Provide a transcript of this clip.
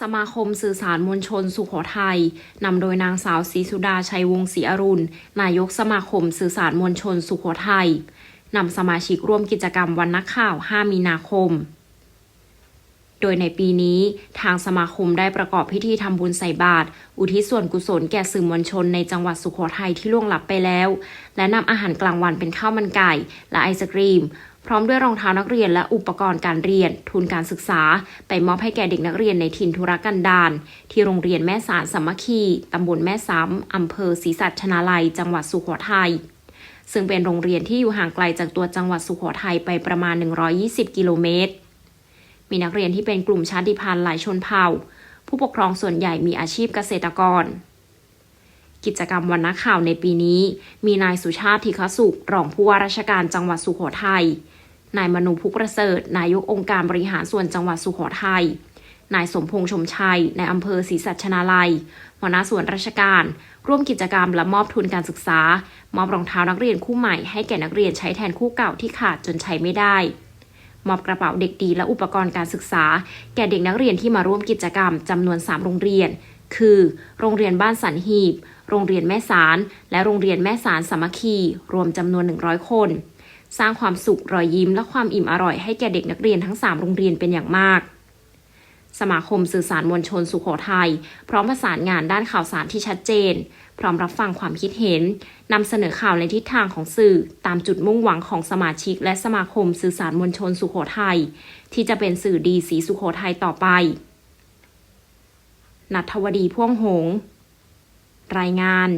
สมาคมสื่อสารมวลชนสุโขทัยนำโดยนางสาวศรีสุดาชัยวงศ์ศรีอรุณ นายกสมาคมสื่อสารมวลชนสุโขทัยนำสมาชิกร่วมกิจกรรมวันนักข่าว 5 มีนาคม โดยในปีนี้ทางสมาคมได้ประกอบพิธีทำบุญใส่บาตรอุทิศส่วนกุศลแก่สื่อมวลชนในจังหวัดสุโขทัยที่ล่วงลับไปแล้ว และนำอาหารกลางวันเป็นข้าวมันไก่ และไอศกรีม พร้อมด้วยรองเท้านักเรียนและอุปกรณ์การเรียน ทุนการศึกษา ไปมอบให้แก่เด็กนักเรียนในถิ่นธุรกันดารที่โรงเรียนแม่สารสามัคคีตำบลแม่ซ้ำอำเภอศรีสัชนาลัย จังหวัดสุโขทัยซึ่งเป็นโรงเรียนที่อยู่ห่างไกลจากตัวจังหวัดสุโขทัยไปประมาณ 120 กิโลเมตร มีนักเรียนที่เป็นกลุ่มชาติพันธุ์หลายชนเผ่า ผู้ปกครองส่วนใหญ่มีอาชีพเกษตรกร กิจกรรมวันนักข่าวในปีนี้ มีนายสุชาติธิคสุข รองผู้ว่าราชการจังหวัดสุโขทัย นายมนูพุกประเสริฐ นายกองค์การบริหารส่วนจังหวัดสุโขทัย นายสมพงษ์ชมชัย ในอำเภอศรีสัชนาลัยหัวหน้าส่วนราชการ ร่วมกิจกรรมและมอบทุนการศึกษา มอบรองเท้านักเรียนคู่ใหม่ให้แก่นักเรียนใช้แทนคู่เก่าที่ขาดจนใช้ไม่ได้มอบกระเป๋าเด็กดีและอุปกรณ์การศึกษา แก่เด็กนักเรียนที่มาร่วมกิจกรรมจำนวน 3 โรงเรียน คือ โรงเรียนบ้านสันหีบ โรงเรียนแม่สาร และโรงเรียนแม่สารสามัคคี รวมจำนวน 100 คน สร้างความสุขรอยยิ้ม และความอิ่มอร่อยให้แก่เด็กนักเรียนทั้ง 3 โรงเรียนเป็นอย่างมาก สมาคมสื่อสารมวลชนสุโขทัยพร้อมประสานงานด้านข่าวสารที่ชัดเจน พร้อมรับฟังความคิดเห็นนำเสนอข่าวในทิศทางของสื่อ ตามจุดมุ่งหวังของสมาชิก และสมาคมสื่อสารมวลชนสุโขทัยที่จะเป็นสื่อดีสีสุโขทัยต่อไป นัทวดีพ่วงหง รายงาน